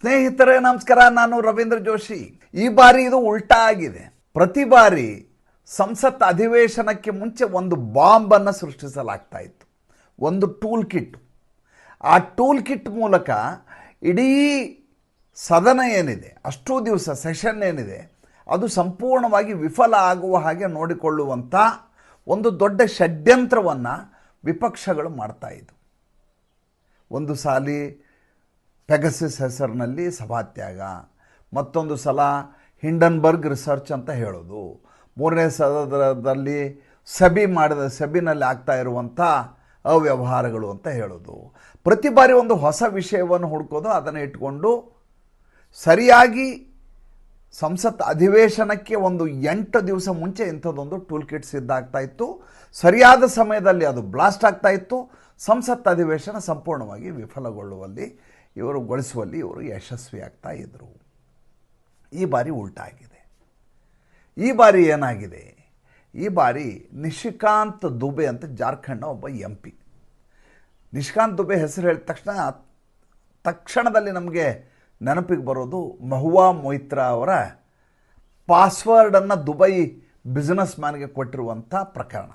ಸ್ನೇಹಿತರೆ, ನಮಸ್ಕಾರ. ನಾನು ರವೀಂದ್ರ ಜೋಶಿ. ಈ ಬಾರಿ ಇದು ಉಲ್ಟಾ ಆಗಿದೆ. ಪ್ರತಿ ಬಾರಿ ಸಂಸತ್ ಅಧಿವೇಶನಕ್ಕೆ ಮುಂಚೆ ಒಂದು ಬಾಂಬನ್ನು ಸೃಷ್ಟಿಸಲಾಗ್ತಾ ಇತ್ತು. ಒಂದು ಟೂಲ್ ಕಿಟ್. ಆ ಟೂಲ್ ಕಿಟ್ ಮೂಲಕ ಇಡೀ ಸದನ ಏನಿದೆ, ಅಷ್ಟೂ ದಿವಸ ಸೆಷನ್ ಏನಿದೆ, ಅದು ಸಂಪೂರ್ಣವಾಗಿ ವಿಫಲ ಆಗುವ ಹಾಗೆ ನೋಡಿಕೊಳ್ಳುವಂಥ ಒಂದು ದೊಡ್ಡ ಷಡ್ಯಂತ್ರವನ್ನು ವಿಪಕ್ಷಗಳು ಮಾಡ್ತಾ ಇದ್ದವು ಒಂದು ಸಾಲಿ ಪೆಗಸಿಸ್ ಹೆಸರಿನಲ್ಲಿ ಸಭಾತ್ಯಾಗ. ಮತ್ತೊಂದು ಸಲ ಹಿಂಡನ್ಬರ್ಗ್ ರಿಸರ್ಚ್ ಅಂತ ಹೇಳೋದು. ಮೂರನೇ ಸದದಲ್ಲಿ ಸಭೆ ಮಾಡಿದ, ಸಭಿನಲ್ಲಿ ಆಗ್ತಾ ಇರುವಂಥ ಅವ್ಯವಹಾರಗಳು ಅಂತ ಹೇಳೋದು. ಪ್ರತಿ ಬಾರಿ ಒಂದು ಹೊಸ ವಿಷಯವನ್ನು ಹುಡ್ಕೋದು, ಅದನ್ನು ಇಟ್ಕೊಂಡು ಸರಿಯಾಗಿ ಸಂಸತ್ ಅಧಿವೇಶನಕ್ಕೆ ಒಂದು ಎಂಟು ದಿವಸ ಮುಂಚೆ ಇಂಥದ್ದೊಂದು ಟೂಲ್ ಕಿಟ್ ಸಿದ್ಧ ಆಗ್ತಾ ಇತ್ತು. ಸರಿಯಾದ ಸಮಯದಲ್ಲಿ ಅದು ಬ್ಲಾಸ್ಟ್ ಆಗ್ತಾ ಇತ್ತು. ಸಂಸತ್ ಅಧಿವೇಶನ ಸಂಪೂರ್ಣವಾಗಿ ವಿಫಲಗೊಳ್ಳುವಲ್ಲಿ ಇವರು ಗೊಳಿಸುವಲ್ಲಿ ಇವರು ಯಶಸ್ವಿ ಆಗ್ತಾ ಇದ್ದರು ಈ ಬಾರಿ ಉಲ್ಟಾಗಿದೆ. ಈ ಬಾರಿ ಏನಾಗಿದೆ? ಈ ಬಾರಿ ನಿಶಿಕಾಂತ್ ದುಬೆ ಅಂತ ಜಾರ್ಖಂಡ್ನ ಒಬ್ಬ ಎಂ ಪಿ. ನಿಶಿಕಾಂತ್ ದುಬೆ ಹೆಸರು ಹೇಳಿದ ತಕ್ಷಣ ತಕ್ಷಣದಲ್ಲಿ ನಮಗೆ ನೆನಪಿಗೆ ಬರೋದು ಮಹುವಾ ಮೊಯ್ತ್ರಾ ಅವರ ಪಾಸ್ವರ್ಡನ್ನು ದುಬೈ ಬಿಸ್ನೆಸ್ ಮ್ಯಾನ್ಗೆ ಕೊಟ್ಟಿರುವಂಥ ಪ್ರಕರಣ.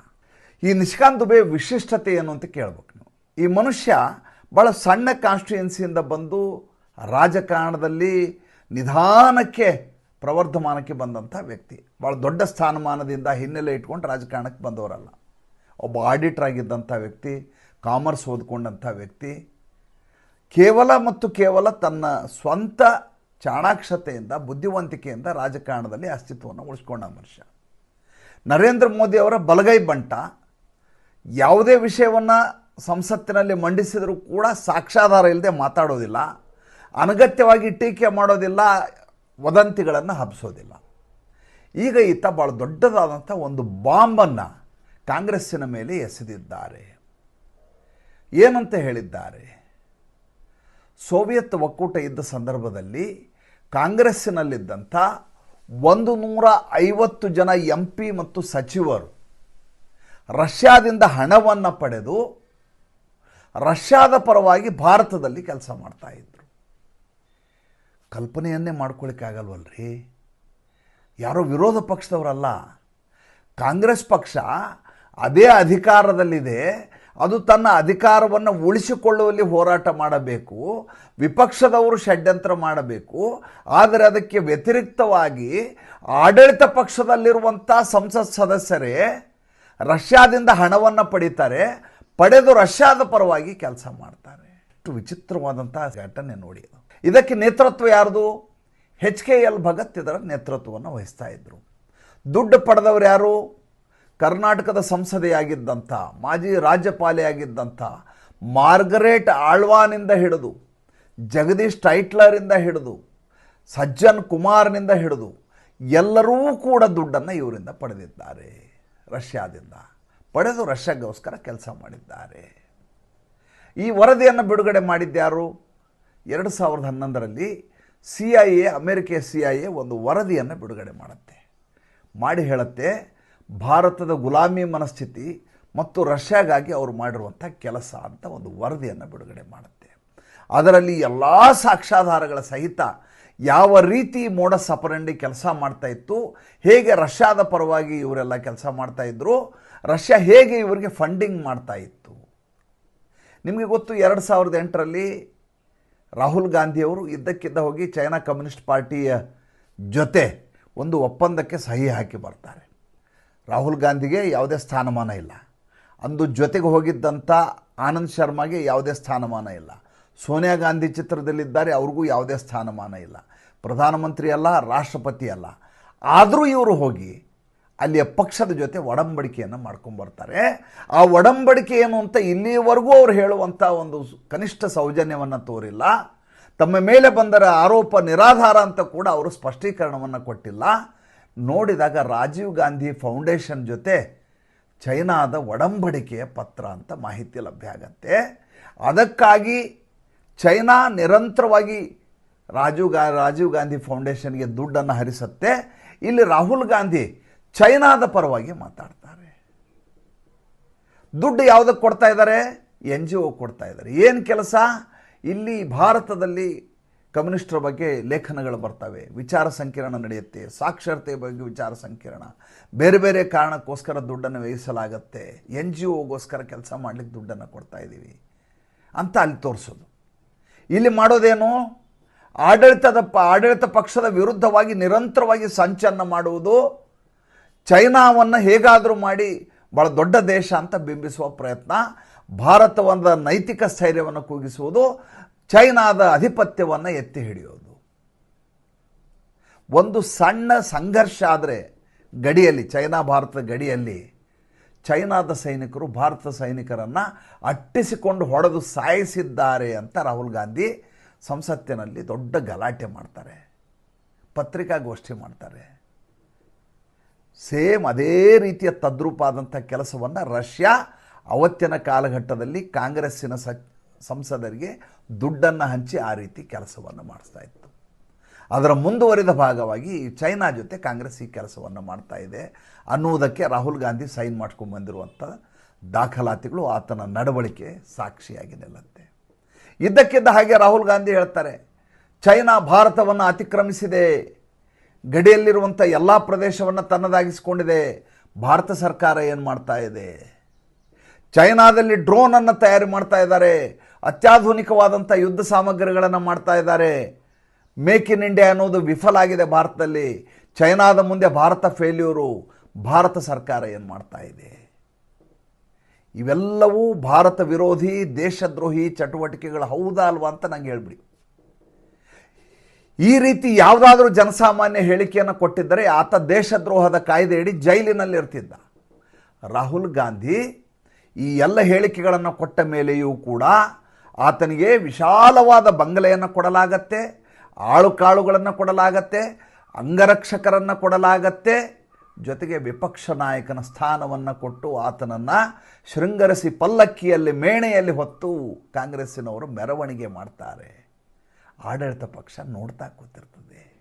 ಈ ನಿಶಿಕಾಂತ್ ದುಬೆ ವಿಶಿಷ್ಟತೆ ಏನು ಅಂತ ಕೇಳ್ಬೇಕು ನೀವು. ಈ ಮನುಷ್ಯ ಭಾಳ ಸಣ್ಣ ಕಾನ್ಸ್ಟಿಟ್ಯೂಯೆನ್ಸಿಯಿಂದ ಬಂದು ರಾಜಕಾರಣದಲ್ಲಿ ನಿಧಾನಕ್ಕೆ ಪ್ರವರ್ಧಮಾನಕ್ಕೆ ಬಂದಂಥ ವ್ಯಕ್ತಿ. ಭಾಳ ದೊಡ್ಡ ಸ್ಥಾನಮಾನದಿಂದ ಹಿನ್ನೆಲೆ ಇಟ್ಕೊಂಡು ರಾಜಕಾರಣಕ್ಕೆ ಬಂದವರಲ್ಲ. ಒಬ್ಬ ಆಡಿಟರ್ ಆಗಿದ್ದಂಥ ವ್ಯಕ್ತಿ ಕಾಮರ್ಸ್ ಓದ್ಕೊಂಡಂಥ ವ್ಯಕ್ತಿ. ಕೇವಲ ಮತ್ತು ಕೇವಲ ತನ್ನ ಸ್ವಂತ ಚಾಣಾಕ್ಷತೆಯಿಂದ, ಬುದ್ಧಿವಂತಿಕೆಯಿಂದ ರಾಜಕಾರಣದಲ್ಲಿ ಅಸ್ತಿತ್ವವನ್ನು ಉಳಿಸ್ಕೊಂಡ ಮನುಷ್ಯ. ನರೇಂದ್ರ ಮೋದಿ ಅವರ ಬಲಗೈ ಬಂಟ ಯಾವುದೇ ವಿಷಯವನ್ನು ಸಂಸತ್ತಿನಲ್ಲಿ ಮಂಡಿಸಿದರೂ ಕೂಡ ಸಾಕ್ಷಾಧಾರ ಇಲ್ಲದೆ ಮಾತಾಡೋದಿಲ್ಲ, ಅನಗತ್ಯವಾಗಿ ಟೀಕೆ ಮಾಡೋದಿಲ್ಲ, ವದಂತಿಗಳನ್ನು ಹಬ್ಬಿಸೋದಿಲ್ಲ ಈಗ ಈತ ಭಾಳ ದೊಡ್ಡದಾದಂಥ ಒಂದು ಬಾಂಬನ್ನು ಕಾಂಗ್ರೆಸ್ಸಿನ ಮೇಲೆ ಎಸೆದಿದ್ದಾರೆ. ಏನಂತ ಹೇಳಿದ್ದಾರೆ? ಸೋವಿಯತ್ ಒಕ್ಕೂಟ ಇದ್ದ ಸಂದರ್ಭದಲ್ಲಿ ಕಾಂಗ್ರೆಸ್ಸಿನಲ್ಲಿದ್ದಂಥ ಒಂದು ನೂರ ಐವತ್ತು ಜನ ಎಂ ಪಿ ಮತ್ತು ಸಚಿವರು ರಷ್ಯಾದಿಂದ ಹಣವನ್ನು ಪಡೆದು ರಷ್ಯಾದ ಪರವಾಗಿ ಭಾರತದಲ್ಲಿ ಕೆಲಸ ಮಾಡ್ತಾ ಇದ್ರು. ಕಲ್ಪನೆಯನ್ನೇ ಮಾಡ್ಕೊಳ್ಳಿಕ್ಕಾಗಲ್ವಲ್ರಿ ಯಾರೋ ವಿರೋಧ ಪಕ್ಷದವರಲ್ಲ. ಕಾಂಗ್ರೆಸ್ ಪಕ್ಷ ಅದೇ ಅಧಿಕಾರದಲ್ಲಿದೆ. ಅದು ತನ್ನ ಅಧಿಕಾರವನ್ನು ಉಳಿಸಿಕೊಳ್ಳುವಲ್ಲಿ ಹೋರಾಟ ಮಾಡಬೇಕು. ವಿಪಕ್ಷದವರು ಷಡ್ಯಂತ್ರ ಮಾಡಬೇಕು. ಆದರೆ ಅದಕ್ಕೆ ವ್ಯತಿರಿಕ್ತವಾಗಿ ಆಡಳಿತ ಪಕ್ಷದಲ್ಲಿರುವಂಥ ಸಂಸತ್ ಸದಸ್ಯರೇ ರಷ್ಯಾದಿಂದ ಹಣವನ್ನು ಪಡೀತಾರೆ. ಪಡೆದು ರಷ್ಯಾದ ಪರವಾಗಿ ಕೆಲಸ ಮಾಡ್ತಾರೆ. ಅಷ್ಟು ವಿಚಿತ್ರವಾದಂತಹ ಘಟನೆ ನೋಡಿ ಇದಕ್ಕೆ ನೇತೃತ್ವ ಯಾರ್ದು? ಹೆಚ್ ಕೆ ಎಲ್ ಭಗತ್ ಇದರ ನೇತೃತ್ವವನ್ನು ವಹಿಸ್ತಾ ಇದ್ದರು ದುಡ್ಡು ಪಡೆದವರು ಯಾರು? ಕರ್ನಾಟಕದ ಸಂಸದೆಯಾಗಿದ್ದಂಥ, ಮಾಜಿ ರಾಜ್ಯಪಾಲೆಯಾಗಿದ್ದಂಥ ಮಾರ್ಗರೇಟ್ ಆಳ್ವಾನಿಂದ ಹಿಡಿದು, ಜಗದೀಶ್ ಟೈಟ್ಲರಿಂದ ಹಿಡಿದು, ಸಜ್ಜನ್ ಕುಮಾರ್ನಿಂದ ಹಿಡಿದು ಎಲ್ಲರೂ ಕೂಡ ದುಡ್ಡನ್ನು ಇವರಿಂದ ಪಡೆದಿದ್ದಾರೆ ರಷ್ಯಾದಿಂದ. ಪಡೆದು ರಷ್ಯಾಗೋಸ್ಕರ ಕೆಲಸ ಮಾಡಿದ್ದಾರೆ. ಈ ವರದಿಯನ್ನು ಬಿಡುಗಡೆ ಮಾಡಿದ್ಯಾರು ಎರಡು ಸಾವಿರದ ಹನ್ನೊಂದರಲ್ಲಿ ಸಿ ಐ ಎ, ಅಮೆರಿಕೆಯ ಸಿ ಐ ಎ ಒಂದು ವರದಿಯನ್ನು ಬಿಡುಗಡೆ ಮಾಡುತ್ತೆ. ಮಾಡಿ ಹೇಳುತ್ತೆ, ಭಾರತದ ಗುಲಾಮಿ ಮನಸ್ಥಿತಿ ಮತ್ತು ರಷ್ಯಾಗಾಗಿ ಅವರು ಮಾಡಿರುವಂಥ ಕೆಲಸ ಅಂತ ಒಂದು ವರದಿಯನ್ನು ಬಿಡುಗಡೆ ಮಾಡುತ್ತೆ. ಅದರಲ್ಲಿ ಎಲ್ಲ ಸಾಕ್ಷ್ಯಾಧಾರಗಳ ಸಹಿತ ಯಾವ ರೀತಿ ಮೋಡ ಸಪರಂಡಿ ಕೆಲಸ ಮಾಡ್ತಾ ಇತ್ತು, ಹೇಗೆ ರಷ್ಯಾದ ಪರವಾಗಿ ಇವರೆಲ್ಲ ಕೆಲಸ ಮಾಡ್ತಾ ಇದ್ರು ರಷ್ಯಾ ಹೇಗೆ ಇವರಿಗೆ ಫಂಡಿಂಗ್ ಮಾಡ್ತಾ ಇತ್ತು? ನಿಮಗೆ ಗೊತ್ತು ಎರಡು ಸಾವಿರದ ಎಂಟರಲ್ಲಿ ರಾಹುಲ್ ಗಾಂಧಿಯವರು ಇದ್ದಕ್ಕಿದ್ದ ಹೋಗಿ ಚೈನಾ ಕಮ್ಯುನಿಸ್ಟ್ ಪಾರ್ಟಿಯ ಜೊತೆ ಒಂದು ಒಪ್ಪಂದಕ್ಕೆ ಸಹಿ ಹಾಕಿ ಬರ್ತಾರೆ. ರಾಹುಲ್ ಗಾಂಧಿಗೆ ಯಾವುದೇ ಸ್ಥಾನಮಾನ ಇಲ್ಲ. ಅಂದು ಜೊತೆಗೆ ಹೋಗಿದ್ದಂಥ ಆನಂದ್ ಶರ್ಮಾಗೆ ಯಾವುದೇ ಸ್ಥಾನಮಾನ ಇಲ್ಲ. ಸೋನಿಯಾ ಗಾಂಧಿ ಚಿತ್ರದಲ್ಲಿದ್ದಾರೆ, ಅವ್ರಿಗೂ ಯಾವುದೇ ಸ್ಥಾನಮಾನ ಇಲ್ಲ. ಪ್ರಧಾನಮಂತ್ರಿ ಅಲ್ಲ, ರಾಷ್ಟ್ರಪತಿ ಅಲ್ಲ. ಆದರೂ ಇವರು ಹೋಗಿ ಅಲ್ಲಿಯ ಪಕ್ಷದ ಜೊತೆ ಒಡಂಬಡಿಕೆಯನ್ನು ಮಾಡ್ಕೊಂಬರ್ತಾರೆ ಆ ಒಡಂಬಡಿಕೆ ಏನು ಅಂತ ಇಲ್ಲಿಯವರೆಗೂ ಅವ್ರು ಹೇಳುವಂಥ ಒಂದು ಕನಿಷ್ಠ ಸೌಜನ್ಯವನ್ನು ತೋರಿಲ್ಲ. ತಮ್ಮ ಮೇಲೆ ಬಂದರ ಆರೋಪ ನಿರಾಧಾರ ಅಂತ ಕೂಡ ಅವರು ಸ್ಪಷ್ಟೀಕರಣವನ್ನು ಕೊಟ್ಟಿಲ್ಲ. ನೋಡಿದಾಗ ರಾಜೀವ್ ಗಾಂಧಿ ಫೌಂಡೇಶನ್ ಜೊತೆ ಚೈನಾದ ಒಡಂಬಡಿಕೆಯ ಪತ್ರ ಅಂತ ಮಾಹಿತಿ ಲಭ್ಯ ಆಗತ್ತೆ. ಅದಕ್ಕಾಗಿ ಚೈನಾ ನಿರಂತರವಾಗಿ ರಾಜೀವ್ ಗಾ ರಾಜೀವ್ ಗಾಂಧಿ ಫೌಂಡೇಶನ್ಗೆ ದುಡ್ಡನ್ನು ಹರಿಸುತ್ತೆ. ಇಲ್ಲಿ ರಾಹುಲ್ ಗಾಂಧಿ ಚೈನಾದ ಪರವಾಗಿ ಮಾತಾಡ್ತಾರೆ. ದುಡ್ಡು ಯಾವುದಕ್ಕೆ ಕೊಡ್ತಾ ಇದ್ದಾರೆ? ಎನ್ ಜಿ ಒ ಕೊಡ್ತಾ ಇದ್ದಾರೆ. ಏನು ಕೆಲಸ? ಇಲ್ಲಿ ಭಾರತದಲ್ಲಿ ಕಮ್ಯುನಿಸ್ಟ್ರ ಬಗ್ಗೆ ಲೇಖನಗಳು ಬರ್ತವೆ. ವಿಚಾರ ಸಂಕಿರಣ ನಡೆಯುತ್ತೆ. ಸಾಕ್ಷರತೆ ಬಗ್ಗೆ ವಿಚಾರ ಸಂಕಿರಣ. ಬೇರೆ ಬೇರೆ ಕಾರಣಕ್ಕೋಸ್ಕರ ದುಡ್ಡನ್ನು ವ್ಯಯಿಸಲಾಗತ್ತೆ. ಎನ್ ಜಿ ಒಗೋಸ್ಕರ ಕೆಲಸ ಮಾಡಲಿಕ್ಕೆ ದುಡ್ಡನ್ನು ಕೊಡ್ತಾ ಇದ್ದೀವಿ. ಅಂತ ಅಲ್ಲಿ ತೋರಿಸೋದು. ಇಲ್ಲಿ ಮಾಡೋದೇನು? ಆಡಳಿತದ ಪ, ಆಡಳಿತ ಪಕ್ಷದ ವಿರುದ್ಧವಾಗಿ ನಿರಂತರವಾಗಿ ಸಂಚನ್ನು ಮಾಡುವುದು ಚೈನಾವನ್ನು ಹೇಗಾದರೂ ಮಾಡಿ ಭಾಳ ದೊಡ್ಡ ದೇಶ ಅಂತ ಬಿಂಬಿಸುವ ಪ್ರಯತ್ನ ಭಾರತವೊಂದ ನೈತಿಕ ಸ್ಥೈರ್ಯವನ್ನು ಕುಗ್ಗಿಸುವುದು ಚೈನಾದ ಆಧಿಪತ್ಯವನ್ನು ಎತ್ತಿ ಹಿಡಿಯೋದು. ಒಂದು ಸಣ್ಣ ಸಂಘರ್ಷ ಆದರೆ ಗಡಿಯಲ್ಲಿ, ಚೈನಾ ಭಾರತದ ಗಡಿಯಲ್ಲಿ ಚೈನಾದ ಸೈನಿಕರು ಭಾರತ ಸೈನಿಕರನ್ನು ಅಟ್ಟಿಸಿಕೊಂಡು ಹೊಡೆದು ಸಾಯಿಸಿದ್ದಾರೆ ಅಂತ ರಾಹುಲ್ ಗಾಂಧಿ ಸಂಸತ್ತಿನಲ್ಲಿ ದೊಡ್ಡ ಗಲಾಟೆ ಮಾಡ್ತಾರೆ. ಪತ್ರಿಕಾಗೋಷ್ಠಿ ಮಾಡ್ತಾರೆ. ಸೇಮ್ ಅದೇ ರೀತಿಯ ತದ್ರೂಪಾದಂಥ ಕೆಲಸವನ್ನು ರಷ್ಯಾ ಅವತ್ತಿನ ಕಾಲಘಟ್ಟದಲ್ಲಿ ಕಾಂಗ್ರೆಸ್ಸಿನ ಸ ಸಂಸದರಿಗೆ ದುಡ್ಡನ್ನು ಹಂಚಿ ಆ ರೀತಿ ಕೆಲಸವನ್ನು ಮಾಡಿಸ್ತಾ ಇತ್ತು. ಅದರ ಮುಂದುವರಿದ ಭಾಗವಾಗಿ ಚೈನಾ ಜೊತೆ ಕಾಂಗ್ರೆಸ್ ಈ ಕೆಲಸವನ್ನು ಮಾಡ್ತಾ ಇದೆ ಅನ್ನುವುದಕ್ಕೆ ರಾಹುಲ್ ಗಾಂಧಿ ಸೈನ್ ಮಾಡ್ಕೊಂಡು ಬಂದಿರುವಂಥ ದಾಖಲಾತಿಗಳು ಆತನ ನಡವಳಿಕೆ ಸಾಕ್ಷಿಯಾಗಿದೆಲ್ಲಂತೆ ಇದ್ದಕ್ಕಿದ್ದ ಹಾಗೆ ರಾಹುಲ್ ಗಾಂಧಿ ಹೇಳ್ತಾರೆ, ಚೈನಾ ಭಾರತವನ್ನು ಅತಿಕ್ರಮಿಸಿದೆ. ಗಡಿಯಲ್ಲಿರುವಂಥ ಎಲ್ಲ ಪ್ರದೇಶವನ್ನು ತನ್ನದಾಗಿಸಿಕೊಂಡಿದೆ. ಭಾರತ ಸರ್ಕಾರ ಏನು ಮಾಡ್ತಾ ಇದೆ? ಚೈನಾದಲ್ಲಿ ಡ್ರೋನನ್ನು ತಯಾರು ಮಾಡ್ತಾ ಇದ್ದಾರೆ. ಅತ್ಯಾಧುನಿಕವಾದಂಥ ಯುದ್ಧ ಸಾಮಗ್ರಿಗಳನ್ನು ಮಾಡ್ತಾ ಇದ್ದಾರೆ. ಮೇಕ್ ಇನ್ ಇಂಡಿಯಾ ಅನ್ನೋದು ವಿಫಲ ಆಗಿದೆ ಭಾರತದಲ್ಲಿ. ಚೈನಾದ ಮುಂದೆ ಭಾರತ ಫೇಲ್ಯೂರು ಭಾರತ ಸರ್ಕಾರ ಏನು ಮಾಡ್ತಾ ಇದೆ? ಇವೆಲ್ಲವೂ ಭಾರತ ವಿರೋಧಿ, ದೇಶದ್ರೋಹಿ ಚಟುವಟಿಕೆಗಳು ಹೌದಾ ಅಲ್ವಾ ಅಂತ ನಂಗೆ ಹೇಳ್ಬಿಡಿ. ಈ ರೀತಿ ಯಾವುದಾದ್ರೂ ಜನಸಾಮಾನ್ಯ ಹೇಳಿಕೆಯನ್ನು ಕೊಟ್ಟಿದ್ದರೆ ಆತ ದೇಶದ್ರೋಹದ ಕಾಯ್ದೆಯಡಿ ಜೈಲಿನಲ್ಲಿ ಇರ್ತಿದ್ದ. ರಾಹುಲ್ ಗಾಂಧಿ ಈ ಎಲ್ಲ ಹೇಳಿಕೆಗಳನ್ನು ಕೊಟ್ಟ ಮೇಲೆಯೂ ಕೂಡ ಆತನಿಗೆ ವಿಶಾಲವಾದ ಬಂಗಲೆಯನ್ನು ಕೊಡಲಾಗತ್ತೆ ಆಳು ಕಾಳುಗಳನ್ನು ಕೊಡಲಾಗತ್ತೆ, ಅಂಗರಕ್ಷಕರನ್ನು ಕೊಡಲಾಗತ್ತೆ, ಜೊತೆಗೆ ವಿಪಕ್ಷ ನಾಯಕನ ಸ್ಥಾನವನ್ನು ಕೊಟ್ಟು ಆತನನ್ನು ಶೃಂಗರಿಸಿ ಪಲ್ಲಕ್ಕಿಯಲ್ಲಿ, ಮೇಣೆಯಲ್ಲಿ ಹೊತ್ತು ಕಾಂಗ್ರೆಸ್ಸಿನವರು ಮೆರವಣಿಗೆ ಮಾಡ್ತಾರೆ. ಆಡಳಿತ ಪಕ್ಷ ನೋಡ್ತಾ ಕೂತಿರ್ತದೆ.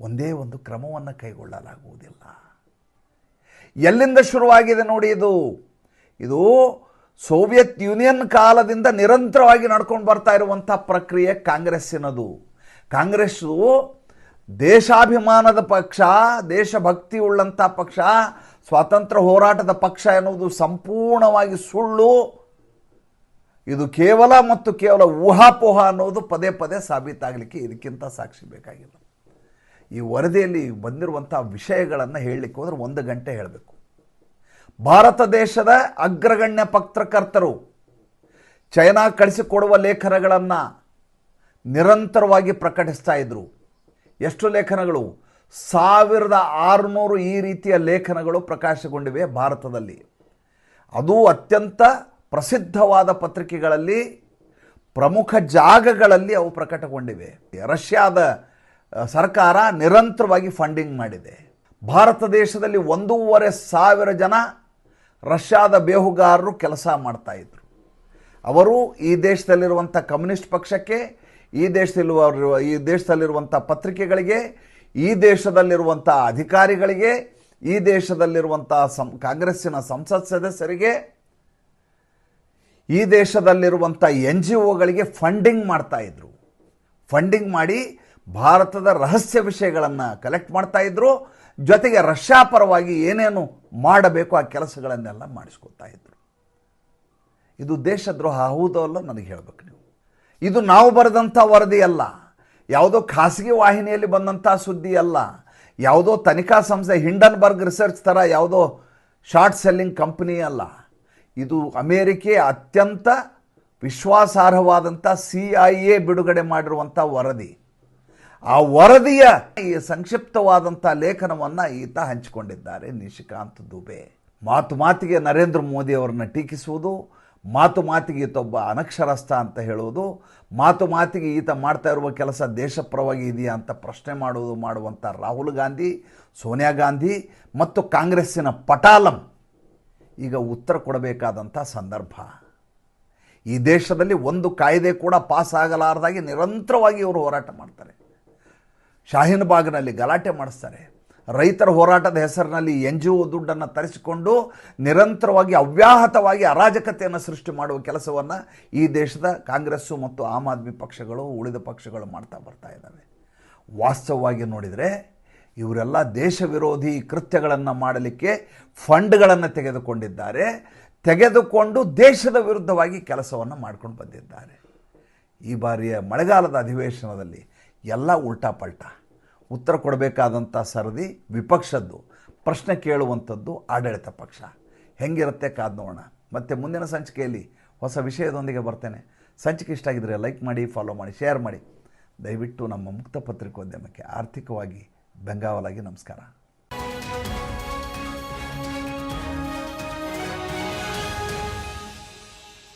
ಒಂದೇ ಒಂದು ಕ್ರಮವನ್ನು ಕೈಗೊಳ್ಳಲಾಗುವುದಿಲ್ಲ. ಎಲ್ಲಿಂದ ಶುರುವಾಗಿದೆ ನೋಡಿ ಇದು? ಇದು ಸೋವಿಯತ್ ಯೂನಿಯನ್ ಕಾಲದಿಂದ ನಿರಂತರವಾಗಿ ನಡ್ಕೊಂಡು ಬರ್ತಾ ಇರುವಂಥ ಪ್ರಕ್ರಿಯೆ ಕಾಂಗ್ರೆಸ್ಸಿನದು. ಕಾಂಗ್ರೆಸ್ಸು ದೇಶಾಭಿಮಾನದ ಪಕ್ಷ ದೇಶಭಕ್ತಿ ಉಳ್ಳಂಥ ಪಕ್ಷ, ಸ್ವಾತಂತ್ರ್ಯ ಹೋರಾಟದ ಪಕ್ಷ ಎನ್ನುವುದು ಸಂಪೂರ್ಣವಾಗಿ ಸುಳ್ಳು. ಇದು ಕೇವಲ ಮತ್ತು ಕೇವಲ ಊಹಾಪೋಹ ಅನ್ನೋದು ಪದೇ ಪದೇ ಸಾಬೀತಾಗಲಿಕ್ಕೆ ಇದಕ್ಕಿಂತ ಸಾಕ್ಷಿ ಬೇಕಾಗಿಲ್ಲ ಈ ವರದಿಯಲ್ಲಿ ಬಂದಿರುವಂಥ ವಿಷಯಗಳನ್ನು ಹೇಳಲಿಕ್ಕೆ ಹೋದ್ರೆ ಒಂದು ಗಂಟೆ ಹೇಳಬೇಕು. ಭಾರತ ದೇಶದ ಅಗ್ರಗಣ್ಯ ಪತ್ರಕರ್ತರು ಚೈನಾ ಕಳಿಸಿಕೊಡುವ ಲೇಖನಗಳನ್ನು ನಿರಂತರವಾಗಿ ಪ್ರಕಟಿಸ್ತಾ ಇದ್ರು. ಎಷ್ಟು ಲೇಖನಗಳು? ಸಾವಿರದ ಆರುನೂರು ಈ ರೀತಿಯ ಲೇಖನಗಳು ಪ್ರಕಾಶಗೊಂಡಿವೆ ಭಾರತದಲ್ಲಿ. ಅದು ಅತ್ಯಂತ ಪ್ರಸಿದ್ಧವಾದ ಪತ್ರಿಕೆಗಳಲ್ಲಿ, ಪ್ರಮುಖ ಜಾಗಗಳಲ್ಲಿ ಅವು ಪ್ರಕಟಗೊಂಡಿವೆ. ರಷ್ಯಾದ ಸರ್ಕಾರ ನಿರಂತರವಾಗಿ ಫಂಡಿಂಗ್ ಮಾಡಿದೆ. ಭಾರತ ದೇಶದಲ್ಲಿ ಒಂದೂವರೆ ಸಾವಿರ ಜನ ರಷ್ಯಾದ ಬೇಹುಗಾರರು ಕೆಲಸ ಮಾಡ್ತಾಯಿದ್ರು ಅವರು ಈ ದೇಶದಲ್ಲಿರುವಂಥ ಕಮ್ಯುನಿಸ್ಟ್ ಪಕ್ಷಕ್ಕೆ, ಈ ದೇಶದಲ್ಲಿರುವ, ಈ ದೇಶದಲ್ಲಿರುವಂಥ ಪತ್ರಿಕೆಗಳಿಗೆ, ಈ ದೇಶದಲ್ಲಿರುವಂಥ ಅಧಿಕಾರಿಗಳಿಗೆ, ಈ ದೇಶದಲ್ಲಿರುವಂಥ ಸಂ, ಕಾಂಗ್ರೆಸ್ಸಿನ ಸಂಸತ್ ಸದಸ್ಯರಿಗೆ ಈ ದೇಶದಲ್ಲಿರುವಂಥ ಎನ್ ಜಿ ಒಗಳಿಗೆ ಫಂಡಿಂಗ್ ಮಾಡ್ತಾ ಇದ್ರು. ಫಂಡಿಂಗ್ ಮಾಡಿ ಭಾರತದ ರಹಸ್ಯ ವಿಷಯಗಳನ್ನು ಕಲೆಕ್ಟ್ ಮಾಡ್ತಾ ಇದ್ರು. ಜೊತೆಗೆ ರಷ್ಯಾ ಪರವಾಗಿ ಏನೇನು ಮಾಡಬೇಕು ಆ ಕೆಲಸಗಳನ್ನೆಲ್ಲ ಮಾಡಿಸ್ಕೊತಾ ಇದ್ರು. ಇದು ದೇಶದ್ರೋಹ ಹೌದೋ ಅಲ್ಲ ನನಗೆ ಹೇಳಬೇಕು ನೀವು. ಇದು ನಾವು ಬರೆದಂಥ ವರದಿ ಅಲ್ಲ. ಯಾವುದೋ ಖಾಸಗಿ ವಾಹಿನಿಯಲ್ಲಿ ಬಂದಂಥ ಸುದ್ದಿ ಅಲ್ಲ. ಯಾವುದೋ ತನಿಖಾ ಸಂಸ್ಥೆ ಹಿಂಡನ್ಬರ್ಗ್ ರಿಸರ್ಚ್ ಥರ ಯಾವುದೋ ಶಾರ್ಟ್ ಸೆಲ್ಲಿಂಗ್ ಕಂಪ್ನಿ ಅಲ್ಲ. ಇದು ಅಮೇರಿಕೆ ಅತ್ಯಂತ ವಿಶ್ವಾಸಾರ್ಹವಾದಂಥ ಸಿ ಐ ಎ ಬಿಡುಗಡೆ ಮಾಡಿರುವಂಥ ವರದಿ. ಆ ವರದಿಯ ಈ ಸಂಕ್ಷಿಪ್ತವಾದಂಥ ಲೇಖನವನ್ನು ಈತ ಹಂಚಿಕೊಂಡಿದ್ದಾರೆ ನಿಶಿಕಾಂತ್ ದುಬೆ. ಮಾತು ಮಾತಿಗೆ ನರೇಂದ್ರ ಮೋದಿ ಅವರನ್ನು ಟೀಕಿಸುವುದು, ಮಾತು ಮಾತಿಗೆ ಈತೊಬ್ಬ ಅನಕ್ಷರಸ್ಥ ಅಂತ ಹೇಳುವುದು, ಮಾತು ಮಾತಿಗೆ ಈತ ಮಾಡ್ತಾ ಇರುವ ಕೆಲಸ ದೇಶಪ್ರವಾಗಿ ಇದೆಯಾ ಅಂತ ಪ್ರಶ್ನೆ ಮಾಡುವುದು ಮಾಡುವಂಥ ರಾಹುಲ್ ಗಾಂಧಿ, ಸೋನಿಯಾ ಗಾಂಧಿ ಮತ್ತು ಕಾಂಗ್ರೆಸ್ಸಿನ ಪಟಾಲಂ ಈಗ ಉತ್ತರ ಕೊಡಬೇಕಾದಂಥ ಸಂದರ್ಭ. ಈ ದೇಶದಲ್ಲಿ ಒಂದು ಕಾಯ್ದೆ ಕೂಡ ಪಾಸ್ ಆಗಲಾರ್ದಾಗಿ ನಿರಂತರವಾಗಿ ಇವರು ಹೋರಾಟ ಮಾಡ್ತಾರೆ. ಶಾಹೀನ್ ಬಾಗ್ನಲ್ಲಿ ಗಲಾಟೆ ಮಾಡಿಸ್ತಾರೆ. ರೈತರ ಹೋರಾಟದ ಹೆಸರಿನಲ್ಲಿ ಎನ್ ಜಿ ಒ ದುಡ್ಡನ್ನು ತರಿಸಿಕೊಂಡು ನಿರಂತರವಾಗಿ ಅವ್ಯಾಹತವಾಗಿ ಅರಾಜಕತೆಯನ್ನು ಸೃಷ್ಟಿ ಮಾಡುವ ಕೆಲಸವನ್ನು ಈ ದೇಶದ ಕಾಂಗ್ರೆಸ್ಸು ಮತ್ತು ಆಮ್ ಆದ್ಮಿ ಪಕ್ಷಗಳು, ಉಳಿದ ಪಕ್ಷಗಳು ಮಾಡ್ತಾ ಬರ್ತಾ ಇದ್ದಾವೆ. ವಾಸ್ತವವಾಗಿ ನೋಡಿದರೆ ಇವರೆಲ್ಲ ದೇಶ ವಿರೋಧಿ ಕೃತ್ಯಗಳನ್ನು ಮಾಡಲಿಕ್ಕೆ ಫಂಡ್ಗಳನ್ನು ತೆಗೆದುಕೊಂಡಿದ್ದಾರೆ. ತೆಗೆದುಕೊಂಡು ದೇಶದ ವಿರುದ್ಧವಾಗಿ ಕೆಲಸವನ್ನು ಮಾಡ್ಕೊಂಡು ಬಂದಿದ್ದಾರೆ. ಈ ಬಾರಿಯ ಮಳೆಗಾಲದ ಅಧಿವೇಶನದಲ್ಲಿ ಎಲ್ಲ ಉಲ್ಟಾಪಲ್ಟ ಉತ್ತರ ಕೊಡಬೇಕಾದಂಥ ಸರದಿ ವಿಪಕ್ಷದ್ದು, ಪ್ರಶ್ನೆ ಕೇಳುವಂಥದ್ದು ಆಡಳಿತ ಪಕ್ಷ. ಹೆಂಗಿರುತ್ತೆ ಕಾದ್ ನೋಡೋಣ. ಮತ್ತು ಮುಂದಿನ ಸಂಚಿಕೆಯಲ್ಲಿ ಹೊಸ ವಿಷಯದೊಂದಿಗೆ ಬರ್ತೇನೆ. ಸಂಚಿಕೆ ಇಷ್ಟ ಆಗಿದ್ರೆ ಲೈಕ್ ಮಾಡಿ, ಫಾಲೋ ಮಾಡಿ, ಶೇರ್ ಮಾಡಿ. ದಯವಿಟ್ಟು ನಮ್ಮ ಮುಕ್ತ ಪತ್ರಿಕೋದ್ಯಮಕ್ಕೆ ಆರ್ಥಿಕವಾಗಿ ಬೆಂಗಾವಲಾಗಿ ನಮಸ್ಕಾರ.